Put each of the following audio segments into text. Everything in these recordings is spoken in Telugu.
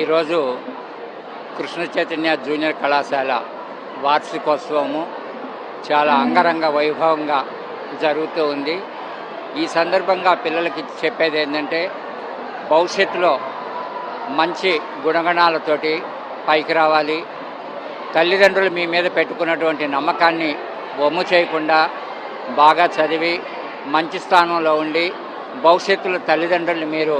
ఈరోజు కృష్ణ చైతన్య జూనియర్ కళాశాల వార్షికోత్సవము చాలా అంగరంగ వైభవంగా జరుగుతూ ఉంది. ఈ సందర్భంగా పిల్లలకి చెప్పేది ఏంటంటే భవిష్యత్తులో మంచి గుణగణాలతోటి పైకి రావాలి. తల్లిదండ్రులు మీ మీద పెట్టుకున్నటువంటి నమ్మకాన్ని వమ్ము చేయకుండా బాగా చదివి మంచి స్థానంలో ఉండి భవిష్యత్తులో తల్లిదండ్రులు మీరు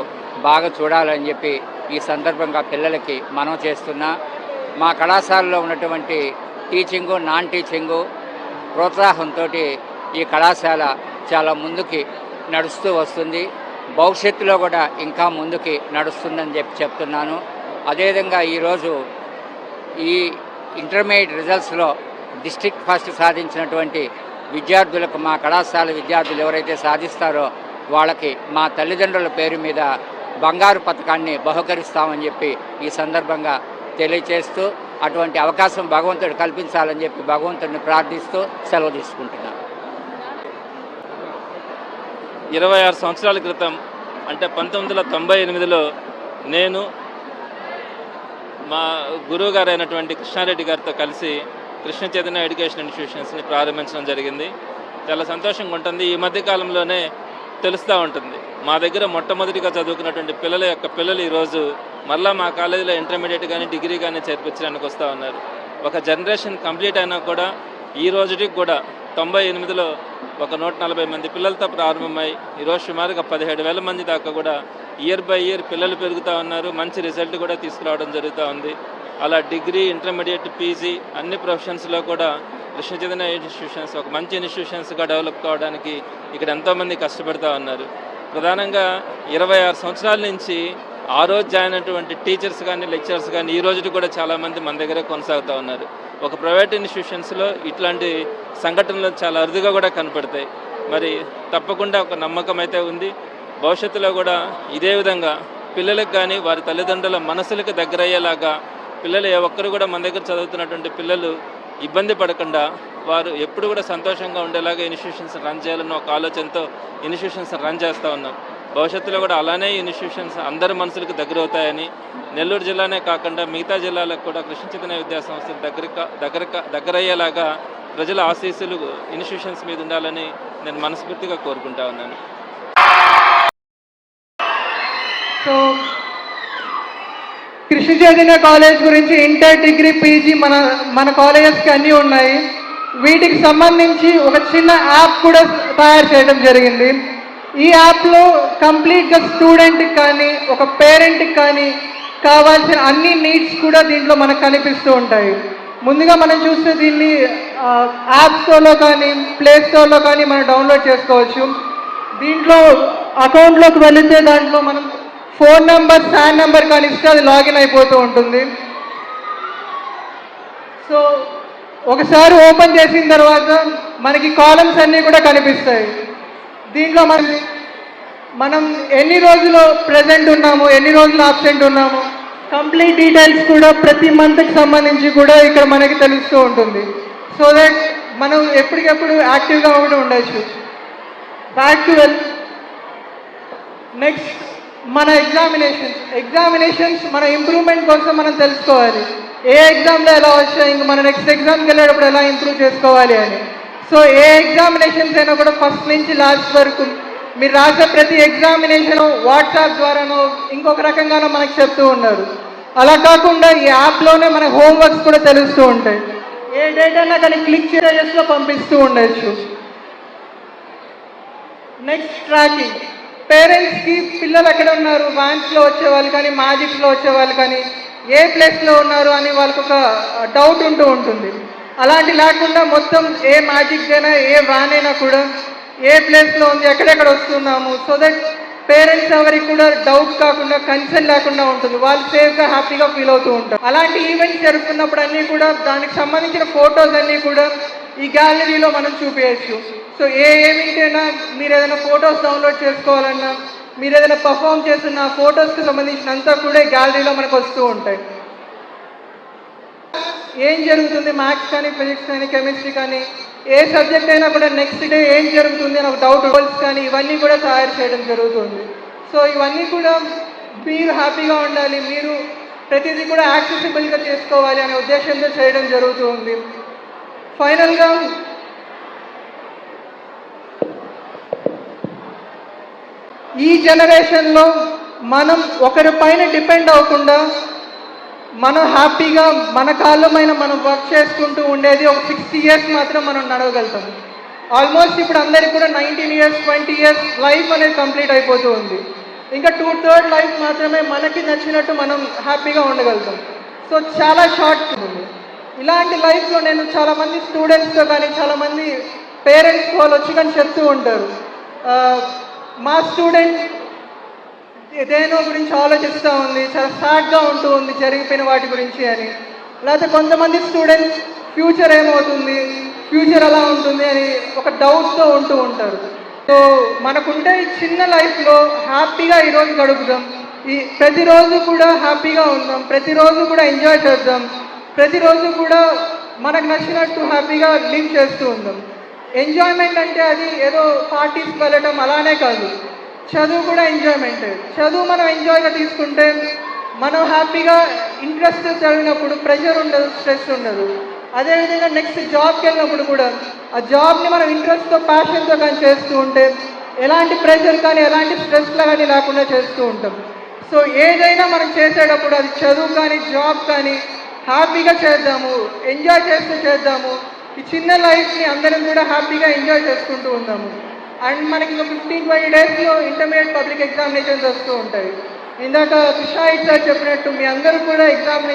బాగా చూడాలని చెప్పి ఈ సందర్భంగా పిల్లలకి మనం చేస్తున్నా మా కళాశాలలో ఉన్నటువంటి టీచింగు నాన్ టీచింగు ప్రోత్సాహంతో ఈ కళాశాల చాలా ముందుకి నడుస్తూ వస్తుంది. భవిష్యత్తులో కూడా ఇంకా ముందుకి నడుస్తుందని చెప్పి చెప్తున్నాను. అదేవిధంగా ఈరోజు ఈ ఇంటర్మీడియట్ రిజల్ట్స్లో డిస్ట్రిక్ట్ ఫస్ట్ సాధించినటువంటి విద్యార్థులకు మా కళాశాల విద్యార్థులు ఎవరైతే సాధిస్తారో వాళ్ళకి మా తల్లిదండ్రుల పేరు మీద బంగారు పథకాన్ని బహుకరిస్తామని చెప్పి ఈ సందర్భంగా తెలియచేస్తూ అటువంటి అవకాశం భగవంతుడు కల్పించాలని చెప్పి భగవంతుడిని ప్రార్థిస్తూ సెలవు తీసుకుంటున్నాను. ఇరవై ఆరు సంవత్సరాల క్రితం అంటే పంతొమ్మిది వందల తొంభై ఎనిమిదిలో నేను మా గురువు గారు అయినటువంటి కృష్ణారెడ్డి గారితో కలిసి కృష్ణ చైతన్య ఎడ్యుకేషన్ ఇన్స్టిట్యూషన్స్ని ప్రారంభించడం జరిగింది. చాలా సంతోషంగా ఉంటుంది. ఈ మధ్య కాలంలోనే తెలుస్తూ ఉంటుంది. మా దగ్గర మొట్టమొదటిగా చదువుకున్నటువంటి పిల్లల యొక్క పిల్లలు ఈరోజు మళ్ళీ మా కాలేజీలో ఇంటర్మీడియట్ కానీ డిగ్రీ కానీ చేర్పించడానికి వస్తూ ఉన్నారు. ఒక జనరేషన్ కంప్లీట్ అయినా కూడా ఈ రోజుకి కూడా తొంభై ఎనిమిదిలో ఒక నూట నలభై మంది పిల్లలతో ప్రారంభమై ఈరోజు సుమారుగా పదిహేడు వేల మంది దాకా కూడా ఇయర్ బై ఇయర్ పిల్లలు పెరుగుతూ ఉన్నారు. మంచి రిజల్ట్ కూడా తీసుకురావడం జరుగుతూ ఉంది. అలా డిగ్రీ ఇంటర్మీడియట్ పీజీ అన్ని ప్రొఫెషన్స్లో కూడా కృష్ణ చైతన్య ఇన్స్టిట్యూషన్స్ ఒక మంచి ఇన్స్టిట్యూషన్స్గా డెవలప్ కావడానికి ఇక్కడ ఎంతోమంది కష్టపడుతూ ఉన్నారు. ప్రధానంగా ఇరవై ఆరు సంవత్సరాల నుంచి ఆ రోజు జాయిన్ అయినటువంటి టీచర్స్ కానీ లెక్చరర్స్ కానీ ఈ రోజు కూడా చాలామంది మన దగ్గరే కొనసాగుతూ ఉన్నారు. ఒక ప్రైవేట్ ఇన్స్టిట్యూషన్స్లో ఇట్లాంటి సంఘటనలు చాలా అరుదుగా కూడా కనపడతాయి. మరి తప్పకుండా ఒక నమ్మకం అయితే ఉంది. భవిష్యత్తులో కూడా ఇదే విధంగా పిల్లలకు కానీ వారి తల్లిదండ్రుల మనసులకు దగ్గరయ్యేలాగా పిల్లలు ఏ ఒక్కరు కూడా మన దగ్గర చదువుతున్నటువంటి పిల్లలు ఇబ్బంది పడకుండా వారు ఎప్పుడు కూడా సంతోషంగా ఉండేలాగా ఇన్స్టిట్యూషన్స్ రన్ చేయాలన్న ఒక ఆలోచనతో ఇన్స్టిట్యూషన్స్ రన్ చేస్తూ ఉన్నాం భవిష్యత్తులో కూడా అలానే ఇన్స్టిట్యూషన్స్ అందరి మనసులకు దగ్గర అవుతాయని నెల్లూరు జిల్లానే కాకుండా మిగతా జిల్లాలకు కూడా కృష్ణ చైతన్య విద్యా సంస్థలు దగ్గర దగ్గర దగ్గరయ్యేలాగా ప్రజల ఆశీస్సులు ఇన్స్టిట్యూషన్స్ మీద ఉండాలని నేను మనస్ఫూర్తిగా కోరుకుంటా ఉన్నాను. సో కృష్ణ చైతన్య కాలేజ్ గురించి ఇంటర్ డిగ్రీ పీజీ మన మన కాలేజెస్కి అన్నీ ఉన్నాయి. వీటికి సంబంధించి ఒక చిన్న యాప్ కూడా తయారు చేయడం జరిగింది. ఈ యాప్లో కంప్లీట్గా స్టూడెంట్కి కానీ ఒక పేరెంట్కి కానీ కావాల్సిన అన్ని నీడ్స్ కూడా దీంట్లో మనకు కనిపిస్తూ ఉంటాయి. ముందుగా మనం చూస్తే దీన్ని యాప్ స్టోర్లో కానీ ప్లే స్టోర్లో కానీ మనం డౌన్లోడ్ చేసుకోవచ్చు. దీంట్లో అకౌంట్లోకి వెళితే దాంట్లో మనం ఫోన్ నెంబర్ ఫ్యాన్ నెంబర్ కానీ ఇస్తే అది లాగిన్ అయిపోతూ ఉంటుంది. సో ఒకసారి ఓపెన్ చేసిన తర్వాత మనకి కాలమ్స్ అన్నీ కూడా కనిపిస్తాయి. దీంట్లో మనం మనం ఎన్ని రోజులు ప్రజెంట్ ఉన్నాము ఎన్ని రోజులు ఆబ్సెంట్ ఉన్నాము కంప్లీట్ డీటెయిల్స్ కూడా ప్రతి మంత్కి సంబంధించి కూడా ఇక్కడ మనకి తెలుస్తూ ఉంటుంది. సో దట్ మనం ఎప్పటికెప్పుడు యాక్టివ్గా కూడా ఉండొచ్చు. బ్యాక్ టు వెల్ నెక్స్ట్ మన ఎగ్జామినేషన్స్ ఎగ్జామినేషన్స్ మన ఇంప్రూవ్మెంట్ కోసం మనం తెలుసుకోవాలి. ఏ ఎగ్జామ్లో ఎలా వచ్చాయి? ఇంక మన నెక్స్ట్ ఎగ్జామ్కి వెళ్ళేటప్పుడు ఎలా ఇంప్రూవ్ చేసుకోవాలి అని. సో ఏ ఎగ్జామినేషన్స్ అయినా కూడా ఫస్ట్ నుంచి లాస్ట్ వరకు మీరు రాసే ప్రతి ఎగ్జామినేషన్ వాట్సాప్ ద్వారానో ఇంకొక రకంగానో మనకు చెప్తూ ఉన్నారు. అలా కాకుండా ఈ యాప్లోనే మన హోంవర్క్స్ కూడా తెలుస్తూ ఉంటాయి. ఏ డేట్ అయినా కానీ క్లిక్ చేసేస్లో పంపిస్తూ ఉండొచ్చు. నెక్స్ట్ ట్రాకింగ్ పేరెంట్స్కి పిల్లలు ఎక్కడ ఉన్నారు? వ్యాన్స్లో వచ్చే వాళ్ళు కానీ మ్యాజిక్స్లో వచ్చే వాళ్ళు కానీ ఏ ప్లేస్లో ఉన్నారు అని వాళ్ళకు ఒక డౌట్ ఉంటూ ఉంటుంది. అలాంటి లేకుండా మొత్తం ఏ మ్యాజిక్ అయినా ఏ వ్యాన్ అయినా కూడా ఏ ప్లేస్లో ఉంది ఎక్కడెక్కడ వస్తున్నాము సో దట్ పేరెంట్స్ ఎవరికి కూడా డౌట్ కాకుండా కన్సర్న్ లేకుండా ఉంటుంది. వాళ్ళు సేఫ్గా హ్యాపీగా ఫీల్ అవుతూ ఉంటారు. అలాంటి ఈవెంట్స్ జరుగుతున్నప్పుడు అన్నీ కూడా దానికి సంబంధించిన ఫొటోస్ అన్నీ కూడా ఈ గ్యాలరీలో మనం చూపించచ్చు సో ఏ ఏమిటైనా అయినా మీరు ఏదైనా ఫొటోస్ డౌన్లోడ్ చేసుకోవాలన్నా మీరు ఏదైనా పర్ఫామ్ చేస్తున్న ఫొటోస్కి సంబంధించిన అంతా కూడా గ్యాలరీలో మనకు వస్తూ ఉంటాయి. ఏం జరుగుతుంది మ్యాథ్స్ కానీ ఫిజిక్స్ కానీ కెమిస్ట్రీ కానీ ఏ సబ్జెక్ట్ అయినా కూడా నెక్స్ట్ డే ఏం జరుగుతుంది అని ఒక డౌట్ గోల్స్ కానీ ఇవన్నీ కూడా తయారు చేయడం జరుగుతుంది. సో ఇవన్నీ కూడా మీరు హ్యాపీగా ఉండాలి మీరు ప్రతిదీ కూడా యాక్సెసిబుల్గా చేసుకోవాలి అనే ఉద్దేశంతో చేయడం జరుగుతుంది. ఫైనల్గా ఈ జనరేషన్లో మనం ఒకరి పైన డిపెండ్ అవ్వకుండా మనం హ్యాపీగా మన కాళ్ళమైన మనం వర్క్ చేసుకుంటూ ఉండేది ఒక సిక్స్టీ ఇయర్స్ మాత్రం మనం నడవగలుగుతాం. ఆల్మోస్ట్ ఇప్పుడు అందరికి కూడా nineteen years twenty years life అనేది కంప్లీట్ అయిపోతూ ఉంది. ఇంకా టూ థర్డ్ లైఫ్ మాత్రమే మనకి నచ్చినట్టు మనం హ్యాపీగా ఉండగలుగుతాం. సో చాలా షార్ట్ ఉంది. ఇలాంటి లైఫ్లో నేను చాలామంది స్టూడెంట్స్తో కానీ చాలామంది పేరెంట్స్ వాళ్ళు వచ్చి కానీ చెప్తూ ఉంటారు. మా స్టూడెంట్ దేనో గురించి ఆలోచిస్తూ ఉంది చాలా సాడ్గా ఉంటూ ఉంది జరిగిపోయిన వాటి గురించి అని. లేకపోతే కొంతమంది స్టూడెంట్స్ ఫ్యూచర్ ఏమవుతుంది ఫ్యూచర్ ఎలా ఉంటుంది అని ఒక డౌట్తో ఉంటూ ఉంటారు. సో మనకుంటే ఈ చిన్న లైఫ్లో హ్యాపీగా ఈరోజు గడుపుదాం. ఈ ప్రతిరోజు కూడా హ్యాపీగా ఉందాం ప్రతిరోజు కూడా ఎంజాయ్ చేద్దాం ప్రతిరోజు కూడా మనకు నచ్చినట్టు హ్యాపీగా లివ్ చేస్తూ ఉందాం. ఎంజాయ్మెంట్ అంటే అది ఏదో పార్టీస్కి వెళ్ళడం అలానే కాదు. చదువు కూడా ఎంజాయ్మెంట్ చదువు మనం ఎంజాయ్గా తీసుకుంటే మనం హ్యాపీగా ఇంట్రెస్ట్ చదివినప్పుడు ప్రెషర్ ఉండదు స్ట్రెస్ ఉండదు. అదేవిధంగా నెక్స్ట్ జాబ్కి వెళ్ళినప్పుడు కూడా ఆ జాబ్ని మనం ఇంట్రెస్ట్తో ప్యాషన్తో కానీ చేస్తూ ఉంటే ఎలాంటి ప్రెషర్ కానీ ఎలాంటి స్ట్రెస్లో కానీ లేకుండా చేస్తూ ఉంటాం. సో ఏదైనా మనం చేసేటప్పుడు అది చదువు కానీ జాబ్ కానీ హ్యాపీగా చేద్దాము ఎంజాయ్ చేస్తూ చేద్దాము ఈ చిన్న లైఫ్ని అందరం కూడా హ్యాపీగా ఎంజాయ్ చేసుకుంటూ ఉన్నాము. అండ్ మనకి ఇంకా ఫిఫ్టీన్ ట్వంటీ డేస్లో ఇంటర్మీడియట్ పబ్లిక్ ఎగ్జామినేషన్స్ వస్తూ ఉంటాయి. ఇందాక కృష్ణ సార్ చెప్పినట్టు మీ అందరూ కూడా ఎగ్జామినేషన్